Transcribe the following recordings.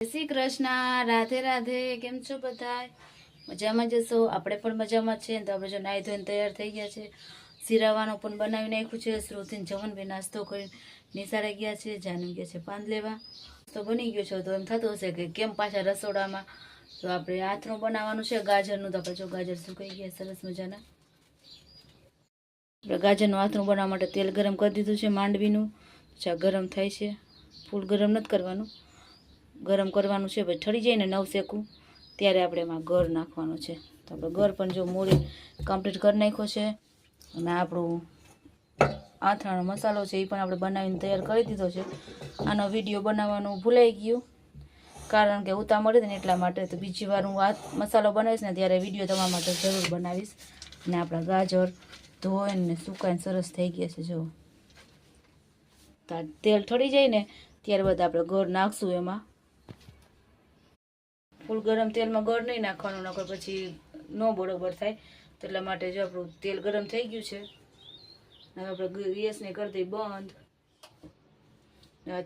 શ્રી કૃષ્ણ, રાધે રાધે, કેમ છો બધા મજામાં જશો આપણે પણ મજામાં છે, તો આપણે જો નાહી ધોઈને તૈયાર થઈ ગયા છે. સિરાવાનો પણ બનાવી નાખ્યું છે, શ્રુતિને જમન બી નાસ્તો કરી નિસારે ગયા છે, જાની ગયા છે પાંદ લેવા. તો બની ગયો છો, તો એમ થતું હશે કે કેમ પાછા રસોડામાં? તો આપણે હાથનું બનાવવાનું છે, ગાજરનું. તો આપણે જો ગાજર સુકાઈ ગયા, સરસ મજાના. આપણે ગાજરનું હાથનું બનાવવા માટે તેલ ગરમ કરી દીધું છે, માંડવીનું. ગરમ થાય છે. ફૂલ ગરમ નથી કરવાનું. ગરમ કરવાનું છે, પછી ઠરી જાય ને નવ શેકું. ત્યારે આપણે એમાં ઘર નાખવાનું છે. તો આપણે ઘર પણ જો મોડી કમ્પ્લીટ કરી નાખ્યો છે, અને આપણું આથરાનો મસાલો છે એ પણ આપણે બનાવીને તૈયાર કરી દીધો છે. આનો વીડિયો બનાવવાનું ભૂલાઈ ગયું, કારણ કે ઉતા મળી ને એટલા માટે. તો બીજી વાર હું આ મસાલો બનાવીશ ને ત્યારે વીડિયો તમારા માટે જરૂર બનાવીશ. અને આપણા ગાજર, ધોઈને સુકાઈને સરસ થઈ ગયા છે જો તેલ ઠરી જાય ને, ત્યારબાદ આપણે ગોળ નાખશું એમાં. ફૂલ ગરમ તેલમાં ગળ નહીં નાખવાનું, નકર પછી ન બરોબર થાય. એટલા માટે જો આપણું તેલ ગરમ થઈ ગયું છે, હવે આપણે ગેસને કરી દઈએ બંધ.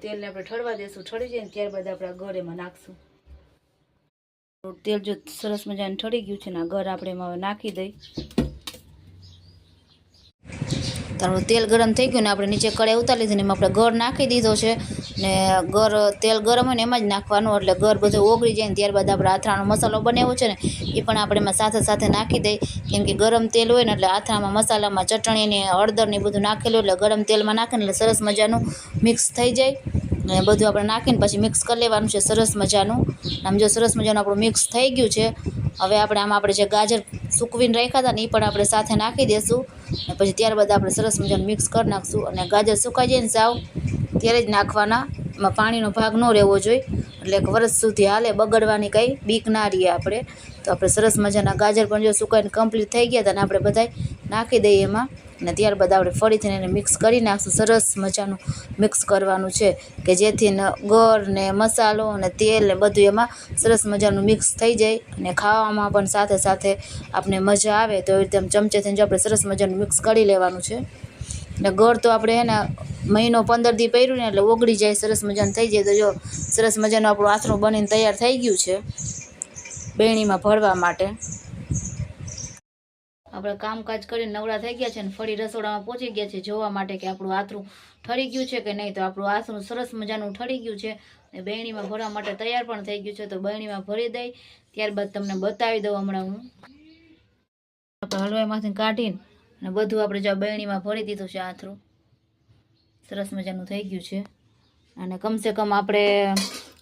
તેલને આપણે ઠરવા દેશું ઠરી જાય ને ત્યારબાદ આપણે ગળ એમાં નાખશું. તેલ જો સરસ મજાનું ઠરી ગયું છે ને, આ ગળ આપણે એમાં નાખી દઈ તારું તેલ ગરમ થઈ ગયું ને આપણે નીચે કડાઈ ઉતારી લીધી એમાં આપણે ગળ નાખી દીધો છે ને ગર તેલ ગરમ હોય ને એમાં જ નાખવાનું, એટલે ગર બધું ઓગળી જાય ને ત્યારબાદ આપણે આથરાનો મસાલો બનાવ્યો છે ને એ પણ આપણે એમાં સાથે સાથે નાખી દઈ. કેમ કે ગરમ તેલ હોય ને એટલે આથરામાં મસાલામાં ચટણી ને હળદર ને બધું નાખેલું એટલે ગરમ તેલમાં નાખીને એટલે સરસ મજાનું મિક્સ થઈ જાય. ને બધું આપણે નાખીને પછી મિક્સ કરી લેવાનું છે સરસ મજાનું. આમ જો સરસ મજાનું આપણું મિક્સ થઈ ગયું છે. હવે આપણે આમાં આપણે જે ગાજર સૂકવીને રાખ્યા હતા ને એ પણ આપણે સાથે નાખી દઈશું અને પછી ત્યારબાદ આપણે સરસ મજાનું મિક્સ કરી નાખશું અને ગાજર સુકાઈ જાય ને સાવ, ત્યારે જ નાખવાના. એમાં પાણીનો ભાગ ન રહેવો જોઈએ. એટલે એક વર્ષ સુધી હાલે બગડવાની કંઈ બીક ના રહીએ આપણે. તો આપણે સરસ મજાના ગાજર પણ જો સુકાઈને કમ્પ્લીટ થઈ ગયા હતા આપણે બધાય નાખી દઈએ એમાં. અને ત્યારબાદ આપણે ફરીથી એને મિક્સ કરી નાખશું. સરસ મજાનું મિક્સ કરવાનું છે કે જેથી ગળ ને મસાલો અને તેલ ને બધું એમાં સરસ મજાનું મિક્સ થઈ જાય અને ખાવામાં પણ સાથે સાથે આપણે મજા આવે તો એવી રીતે ચમચેથી જો આપણે સરસ મજાનું મિક્સ કરી લેવાનું છે. ને ગળ તો આપણે એને મહિનો પંદર દી પહેર્યું ને એટલે ઓગળી જાય, સરસ મજાનું થઈ જાય. તો જો સરસ મજાનું આપણું આથરું બનીને તૈયાર થઈ ગયું છે. બેણીમાં ભરવા માટે. આપણે કામકાજ કરીને નવરા થઈ ગયા છે ને ફરી રસોડામાં પહોંચી ગયા છે જોવા માટે કે આપણું આથરું ઠરી ગયું છે કે નહીં તો આપણું આથરું સરસ મજાનું ઠરી ગયું છે અને બહેણીમાં ભરવા માટે તૈયાર પણ થઈ ગયું છે તો બહેણીમાં ભરી દઈ. ત્યારબાદ તમને બતાવી દઉં હમણાં હું. આપણે હલવાઈમાંથી કાઢીને અને બધું આપણે જો બહેણીમાં ભરી દીધું છે આથરું. સરસ મજાનું થઈ ગયું છે. અને કમસે કમ આપણે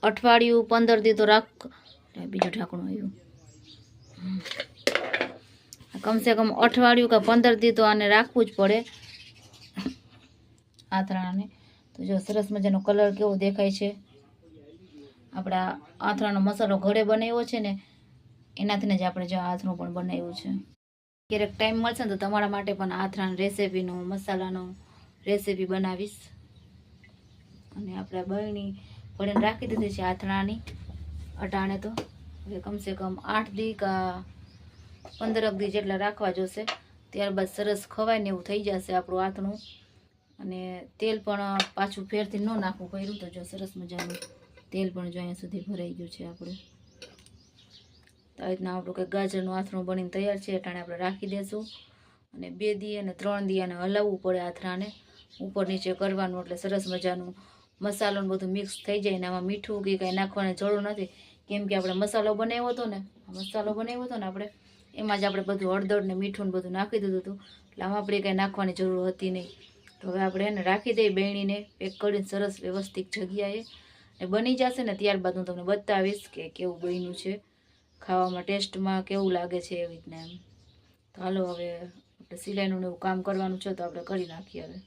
અઠવાડિયું પંદર દી તો રાખ બીજું ઢાંકણું આવ્યું કમસે કમ અઠવાડિયું કે પંદર દી તો આને રાખવું જ પડે. આથરાણાને. તો જો સરસ મજાનો કલર કેવો દેખાય છે. આપણા આથરાનો મસાલો ઘરે બનાવ્યો છે ને એનાથી જ આપણે જો આથરું પણ બનાવ્યું છે. ક્યારેક ટાઈમ મળશે ને તો તમારા માટે પણ આથરાની રેસીપીનો, મસાલાનો રેસીપી બનાવીશ. અને આપણે બહેણી ભળીને રાખી દીધી છે આથરાની અટાણે તો કમસે કમ આઠ દી કા પંદરક દી જેટલા રાખવા જોશે. ત્યારબાદ સરસ ખવાય ને એવું થઈ જશે આપણું આથણું. અને તેલ પણ પાછું ફેરથી ન નાખવું પડ્યું તો જો સરસ મજાનું તેલ પણ જો અહીંયા સુધી ભરાઈ ગયું છે આપણું. તો આવી રીતના આપણું કંઈક ગાજરનું આથણું બનીને તૈયાર છે અટાણે આપણે રાખી દઈશું અને બે દી અને ત્રણ દી અને હલાવવું પડે આથરાને ઉપર નીચે કરવાનું એટલે સરસ મજાનું મસાલો બધું મિક્સ થઈ જાય ને આમાં મીઠું કે કાંઈ નાખવાની જરૂર નથી. કેમ કે આપણે મસાલો બનાવ્યો હતો ને મસાલો બનાવ્યો હતો ને આપણે, એમાં જ આપણે બધું હળદર ને મીઠું બધું નાખી દીધું હતું. એટલે આમાં આપણે કાંઈ નાખવાની જરૂર હતી નહીં. તો હવે આપણે એને રાખી દઈએ બેણીને, પેક કરીને સરસ વ્યવસ્થિત જગ્યાએ. ને બની જશે ને ત્યારબાદ હું તમને બતાવીશ કે કેવું બન્યું છે, ખાવામાં ટેસ્ટમાં કેવું લાગે છે એવી રીતના એમ. તો હાલો હવે આપણે સિલાઈનું એવું કામ કરવાનું છે તો આપણે કરી નાખીએ હવે.